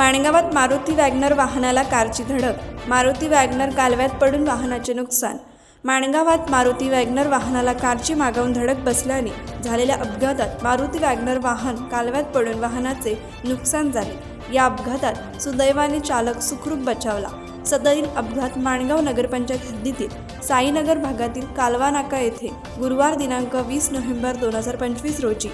माणगावात Maruti WagonR वाहनाला कारची धडक. मारुती वॅगनर कालव्यात पडून वाहनाचे नुकसान. माणगावात मारुती वॅगनर वाहनाला कारची मागवून धडक बसल्याने झालेल्या अपघातात मारुती वॅगनर वाहन कालव्यात पडून वाहनाचे नुकसान झाले. या अपघातात सुदैवाने चालक सुखरूप बचावला. सदरील अपघात माणगाव नगरपंचायत हद्दीतील साईनगर भागातील कालवा नाका येथे गुरुवार दिनांक वीस नोव्हेंबर दोन हजार पंचवीस रोजी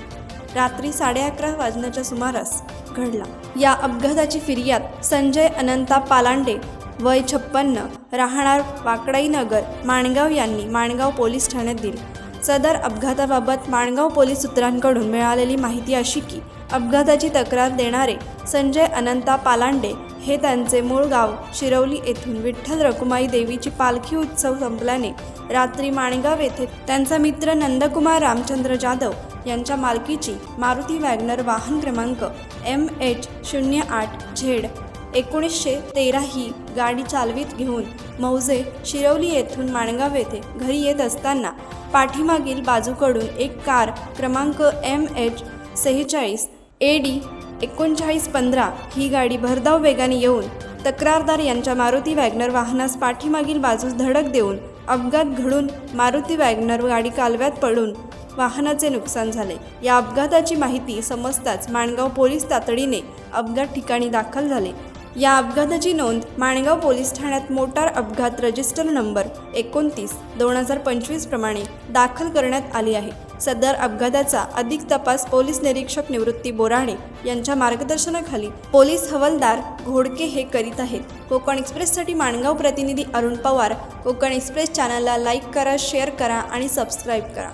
रात्री साडे अकरा वाजण्याच्या सुमारास घडला. या अपघाताची फिर्याद संजय अनंता पालांडे वय छप्पन्न राहणार वाकडाई नगर माणगाव यांनी माणगाव पोलीस ठाण्यात दिली. सदर अपघाताबाबत माणगाव पोलीस सूत्रांकडून मिळालेली माहिती अशी की अपघाताची तक्रार देणारे संजय अनंता पालांडे हे त्यांचे मूळ गाव शिरवली येथून विठ्ठल रकुमाई देवीची पालखी उत्सव संपल्याने रात्री माणगाव येथे त्यांचा मित्र नंदकुमार रामचंद्र जाधव यांच्या मालकीची मारुती वॅगनर वाहन क्रमांक एम एच शून्य आठ झेड एकोणीसशे तेरा ही गाडी चालवीत घेऊन मौजे शिरवली येथून माणगाव येथे घरी येत असताना पाठीमागील बाजूकडून एक कार क्रमांक एम एच सेहेचाळीस ए डी एकोणचाळीस पंधरा ही गाडी भरधाव वेगाने येऊन तक्रारदार यांच्या मारुती वॅगनर वाहनास पाठीमागील बाजूस धडक देऊन अपघात घडून मारुती वॅगनर गाडी कालव्यात पडून वाहनाचे नुकसान झाले. या अपघाताची माहिती समजताच माणगाव पोलीस तातडीने अपघात ठिकाणी दाखल झाले. या अपघाताची नोंद माणगाव पोलीस ठाण्यात मोटार अपघात रजिस्टर नंबर एकोणतीस दोन हजार पंचवीस प्रमाणे दाखल करण्यात आली आहे. सदर अपघाताचा अधिक तपास पोलीस निरीक्षक निवृत्ती बोराणे यांच्या मार्गदर्शनाखाली पोलीस हवालदार घोडके हे करीत आहेत. कोकण एक्सप्रेससाठी माणगाव प्रतिनिधी अरुण पवार कोकण एक्सप्रेस चॅनलला लाईक करा शेअर करा आणि सबस्क्राईब करा.